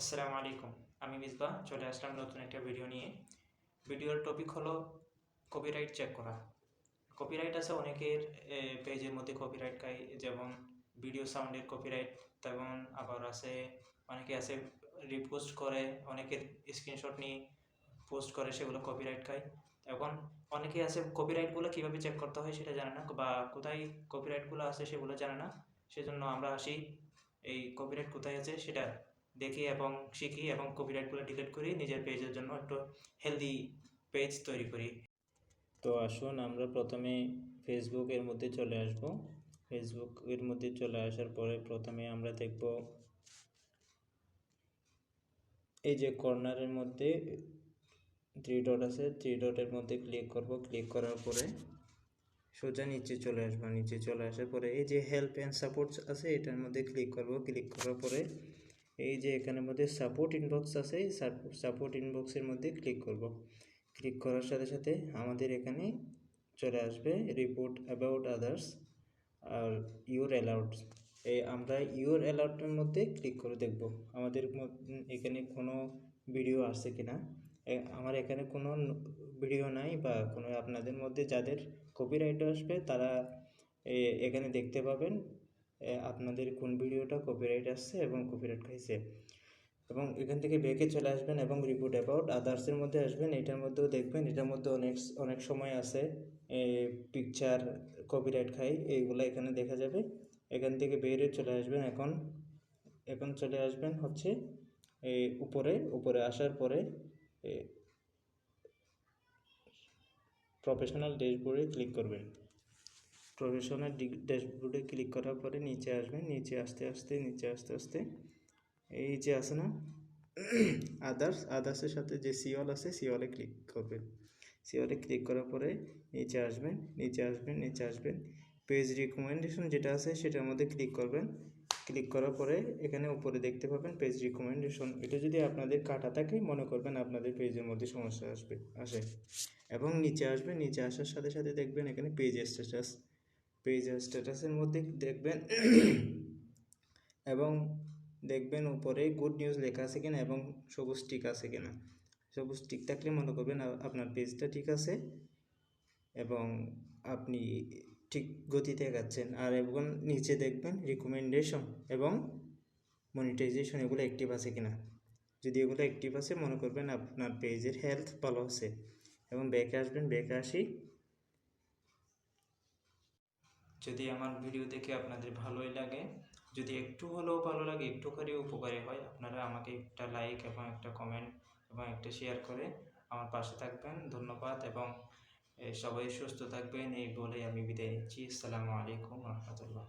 আসসালামু আলাইকুম। আমি মিসবাহ চলে আসলাম নতুন একটা ভিডিও নিয়ে। ভিডিওর টপিক হলো কপিরাইট চেক করা। কপিরাইট আছে অনেকের পেজের মধ্যে কপিরাইট খাই যেমন ভিডিও সাউন্ডের কপিরাইট তেমন আবার আছে, অনেকে আছে রিপোস্ট করে, অনেকের স্ক্রিনশট নিয়ে পোস্ট করে, সেগুলো কপিরাইট খায়। এখন অনেকে আছে কপিরাইটগুলো কীভাবে চেক করতে হয় সেটা জানে না, বা কোথায় কপিরাইটগুলো আছে সেগুলো জানে না। সেজন্য আমরা আসি, এই কপিরাইট কোথায় আছে সেটা দেখি এবং শিখি এবং কপিরাইটগুলো ডিলিট করি নিজের পেজের জন্য একটু হেলদি পেজ তৈরি করি। তো আসুন আমরা প্রথমে ফেসবুকের মধ্যে চলে আসব। ফেসবুকের মধ্যে চলে আসার পরে প্রথমে আমরা দেখব এই যে কর্নারের মধ্যে থ্রি ডট আছে থ্রি ডটের মধ্যে ক্লিক করব। ক্লিক করার পরে সোজা নিচে চলে আসব। নিচে চলে আসার পরে এই যে হেল্প অ্যান্ড সাপোর্টস আছে, এটার মধ্যে ক্লিক করব। ক্লিক করার পরে এই যে এখানের মধ্যে সাপোর্ট ইনবক্স আছে সাপোর্ট ইনবক্সের মধ্যে ক্লিক করব। ক্লিক করার সাথে সাথে আমাদের এখানে চলে আসবে report about others are your allowed এই আমরা ইউর অ্যালাউডের মধ্যে ক্লিক করে দেখব আমাদের এখানে কোনো ভিডিও আসছে কি না আমার এখানে কোনো ভিডিও নাই বা কোনো আপনাদের মধ্যে যাদের কপিরাইট আসবে তারা এখানে দেখতে পাবেন। আপনাদের কোন ভিডিওটা কপিরাইট আসছে এবং কপিরাইট খাইছে। এবং এখান থেকে ব্যাকে চলে আসবেন এবং রিপোর্ট অ্যাবাউট আদার্সের মধ্যে আসবেন, এটার মধ্যেও দেখবেন, এটার মধ্যে অনেক অনেক সময় আছে। পিকচার কপিরাইট খাই, এইগুলো এখানে দেখা যাবে। এখান থেকে বেরিয়ে চলে আসবেন এখন। এখন চলে আসবেন হচ্ছে উপরে উপরে আসার পরে প্রফেশনাল ড্যাশবোর্ডে ক্লিক করবেন। প্রফেশনাল ড্যাশবোর্ডে ক্লিক করার পরে নিচে আসবেন নিচে আসতে আসতে, নিচে আসতে আসতে। এই যে আছে না? আদার্স আদার্সের সাথে যে সিওল আছে সিওলে ক্লিক করবেন সিওলে ক্লিক করার পরে নিচে আসবেন নিচে আসবেন নিচে আসবেন পেজ রিকমেন্ডেশন যেটা আছে সেটার মধ্যে ক্লিক করবেন। ক্লিক করার পরে এখানে উপরে দেখতে পাবেন পেজ রিকমেন্ডেশন এটা যদি আপনাদের কাটা থাকে, মনে করবেন আপনাদের পেজের মধ্যে সমস্যা আসবে, আসে। এবং নিচে আসবেন নিচে আসার সাথে সাথে দেখবেন এখানে পেজ স্ট্যাটাস পেজ স্ট্যাটাসের মধ্যে দেখবেন এবং দেখবেন উপরে গুড নিউজ লেখা আছে কিনা এবং সবুজ টিক আছে কিনা। সবুজ টিক থাকলে মনে করবেন আপনার পেজটা ঠিক আছে এবং আপনি ঠিক গতিতে এগাচ্ছেন। আর এবং নিচে দেখবেন রিকমেন্ডেশন এবং মনিটাইজেশন এগুলো অ্যাক্টিভ আছে কিনা। যদি এগুলো অ্যাক্টিভ আছে, মনে করবেন আপনার পেজের হেলথ ভালো আছে এবং ব্যাকে আসবেন ব্যাকে আসি যদি আমার ভিডিও দেখে আপনাদের ভালোই লাগে, যদি একটু হলেও ভালো লাগে একটুখানি করে উপকারী হয়, আপনারা আমাকে একটা লাইক এবং একটা কমেন্ট এবং একটা শেয়ার করে আমার পাশে থাকবেন। ধন্যবাদ এবং সবাই সুস্থ থাকবেন, এই বলে আমি বিদায় নিচ্ছি। আসসালামু আলাইকুম রহমতুল্লাহ।